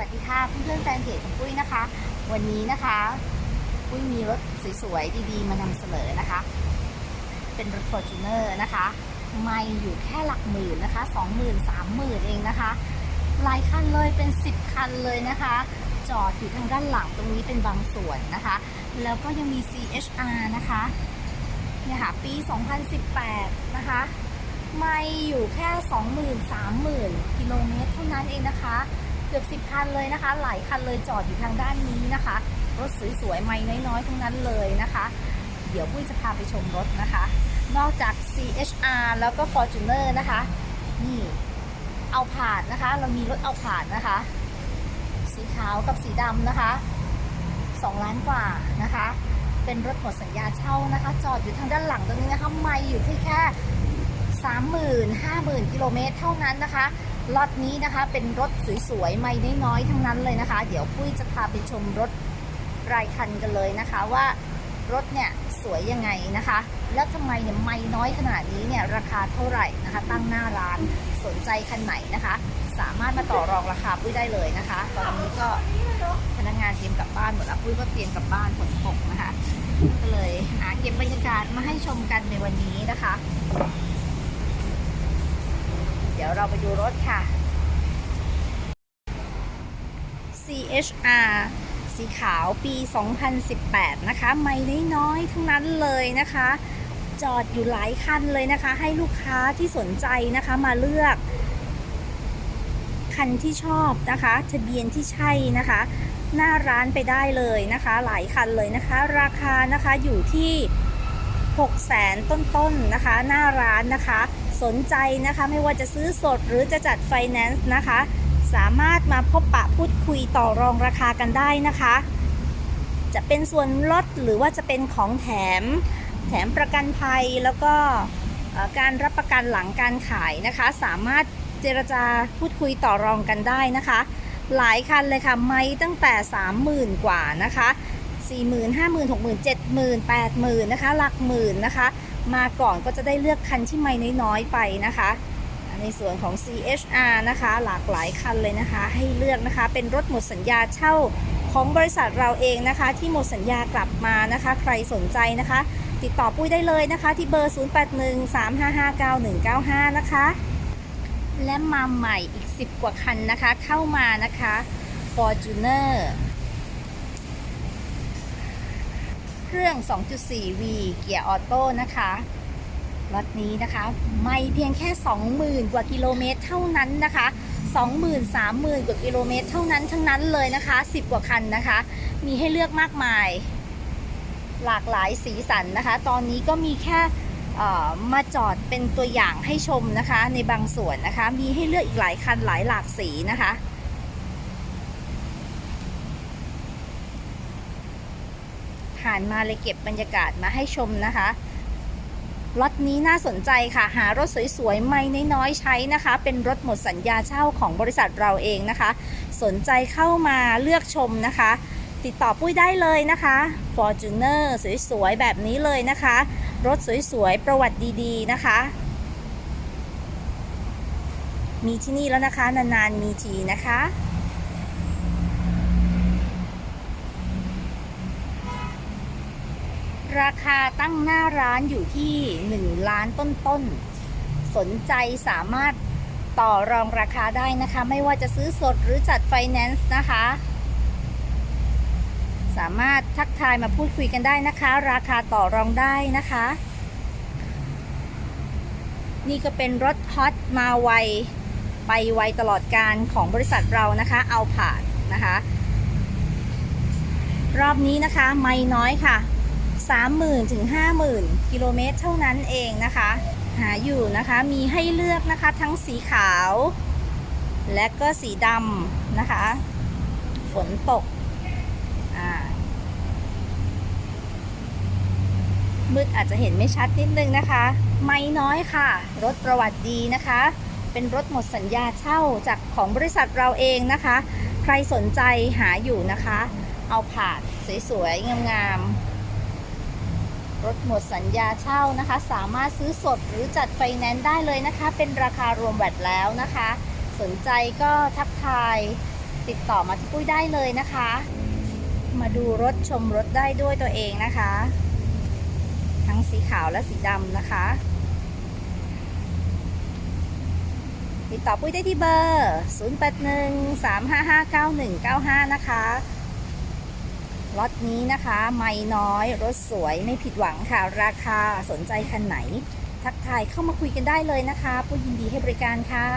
วัสดีค่ะเพื่อนๆแฟนเพจของปุ้ยนะคะ วันนี้นะคะปุ้ยมีรถสวยๆดีๆ มานำเสนอนะคะ เป็นรถ f o r t u n e r นะคะ ไม่อยู่แค่หลักหมื่นนะคะ20,000 30,000เองนะคะหลายคันเลยเป็น10คันเลยนะคะ จอดอยู่ทางด้านหลังตรงนี้เป็นบางส่วนนะคะ แล้วก็ยังมี CHR นะคะเนี่ยค่ะปี 2018 นะคะ ไม่อยู่แค่ 20,000 30,000 กิโลเมตรเท่านั้นเองนะคะ เกือบ10คันเลยนะคะ หลายคันเลยจอดอยู่ทางด้านนี้นะคะ รถสวยๆไม่น้อยๆทั้งนั้นเลยนะคะ เดี๋ยวปุ้ยจะพาไปชมรถนะคะ นอกจาก CHR แล้วก็ Fortuner นะคะ นี่เอาผาดนะคะ เรามีรถเอาผาดนะคะ สีขาวกับสีดำนะคะ2ล้านกว่านะคะ เป็นรถหมดสัญญาเช่านะคะ จอดอยู่ทางด้านหลังตรงนี้นะคะ ไม่อยู่ที่แค่30,000 50,000กิโลเมตรเท่านั้นนะคะ ล็อตนี้นะคะเป็นรถสวยๆไม่น้อยๆทั้งนั้นเลยนะคะ เดี๋ยวปุ้ยจะพาไปชมรถรายคันกันเลยนะคะว่ารถเนี่ยสวยยังไงนะคะ แล้วทำไมเนี่ยไม่น้อยขนาดนี้เนี่ยราคาเท่าไหร่นะคะ ตั้งหน้าร้านสนใจคันไหนนะคะ สามารถมาต่อรองราคาปุ้ยได้เลยนะคะ ตอนนี้ก็พนักงานเตรียมกลับบ้านหมดแล้วปุ้ยก็เตรียมกลับบ้านฝนตกนะคะก็เลยหาเก็บบรรยากาศมาให้ชมกันในวันนี้นะคะ ดี๋ยวเราไปดูรถค่ะ CHR สีขาวปี 2018 นะคะ ไม่น้อยๆทั้งนั้นเลยนะคะ จอดอยู่หลายคันเลยนะคะ ให้ลูกค้าที่สนใจนะคะมาเลือก คันที่ชอบนะคะทะเบียนที่ใช่นะคะ หน้าร้านไปได้เลยนะคะ หลายคันเลยนะคะ ราคานะคะอยู่ที่ 6แสนต้นๆนะคะ หน้าร้านนะคะ สนใจนะคะไม่ว่าจะซื้อสดหรือจะจัดไฟแนนซ์นะคะ สามารถมาพบปะพูดคุยต่อรองราคากันได้นะคะ จะเป็นส่วนลดหรือว่าจะเป็นของแถม แถมประกันภัยแล้วก็การรับประกันหลังการขายนะคะ สามารถเจรจาพูดคุยต่อรองกันได้นะคะ หลายคันเลยค่ะ ไม่ตั้งแต่ 30,000 กว่านะคะ 40,000 50,000 60,000 70,000 80,000นะคะหลักหมื่นนะคะ มาก่อนก็จะได้เลือกคันที่ไม่น้อยๆไปนะคะในส่วนของ CHR นะคะ หลากหลายคันเลยนะคะ ให้เลือกนะคะเป็นรถหมดสัญญาเช่าของบริษัทเราเองนะคะ ที่หมดสัญญากลับมานะคะ ใครสนใจนะคะ ติดต่อปุ้ยได้เลยนะคะ ที่เบอร์ 0813559195 นะคะ และมาใหม่อีก 10 กว่าคันนะคะ เข้ามานะคะ Fortuner เครื่อง 2.4V เกียร์ออโต้นะคะรถนี้นะคะไม่เพียงแค่ 20,000 กว่ากิโลเมตรเท่านั้นนะคะ20,000 30,000 กว่ากิโลเมตรเท่านั้นทั้งนั้นเลยนะคะ 10 กว่าคันนะคะ มีให้เลือกมากมาย หลากหลายสีสันนะคะ ตอนนี้ก็มีแค่มาจอดเป็นตัวอย่างให้ชมนะคะ ในบางส่วนนะคะ มีให้เลือกอีกหลายคันหลายหลากสีนะคะ ผ่านมาเลยเก็บบรรยากาศมาให้ชมนะคะรถนี้น่าสนใจค่ะ หารถสวยๆ ไม่น้อยๆ ใช้นะคะ เป็นรถหมดสัญญาเช่าของบริษัทเราเองนะคะ สนใจเข้ามาเลือกชมนะคะ ติดต่อปุ้ยได้เลยนะคะ Fortuner สวยๆ แบบนี้เลยนะคะ รถสวยๆ ประวัติดีๆ นะคะ มีที่นี่แล้วนะคะ นานๆ มีทีนะคะ ราคาตั้งหน้าร้านอยู่ที่ 1 ล้านต้นๆ สนใจสามารถต่อรองราคาได้นะคะ ไม่ว่าจะซื้อสดหรือจัดไฟแนนซ์นะคะ สามารถทักทายมาพูดคุยกันได้นะคะ ราคาต่อรองได้นะคะ นี่ก็เป็นรถฮอตมาไว ไปไวตลอดการของบริษัทเรานะคะ เอาผ่านนะคะ รอบนี้นะคะ ไม่น้อยค่ะ 30,000ถึง50,000กิโลเมตรเท่านั้นเองนะคะ หาอยู่นะคะมีให้เลือกนะคะทั้งสีขาว และก็สีดำนะคะ ฝนตกมืดอาจจะเห็นไม่ชัดนิดนึงนะคะ ไม่น้อยค่ะ รถประวัติดีนะคะ เป็นรถหมดสัญญาเช่าจากของบริษัทเราเองนะคะ ใครสนใจหาอยู่นะคะ เอาผ่านสวยๆงามๆ รถหมดสัญญาเช่านะคะ สามารถซื้อสดหรือจัดไฟแนนซ์ได้เลยนะคะ เป็นราคารวมแวดแล้วนะคะ สนใจก็ทักทายติดต่อมาที่ปุ้ยได้เลยนะคะ มาดูรถชมรถได้ด้วยตัวเองนะคะ ทั้งสีขาวและสีดำนะคะ ติดต่อปุ้ยได้ที่เบอร์ 0813559195 นะคะ รถนี้นะคะ ไม่น้อย รถสวยไม่ผิดหวังค่ะ ราคาสนใจคันไหน ทักทายเข้ามาคุยกันได้เลยนะคะปุ้ยยินดีให้บริการค่ะ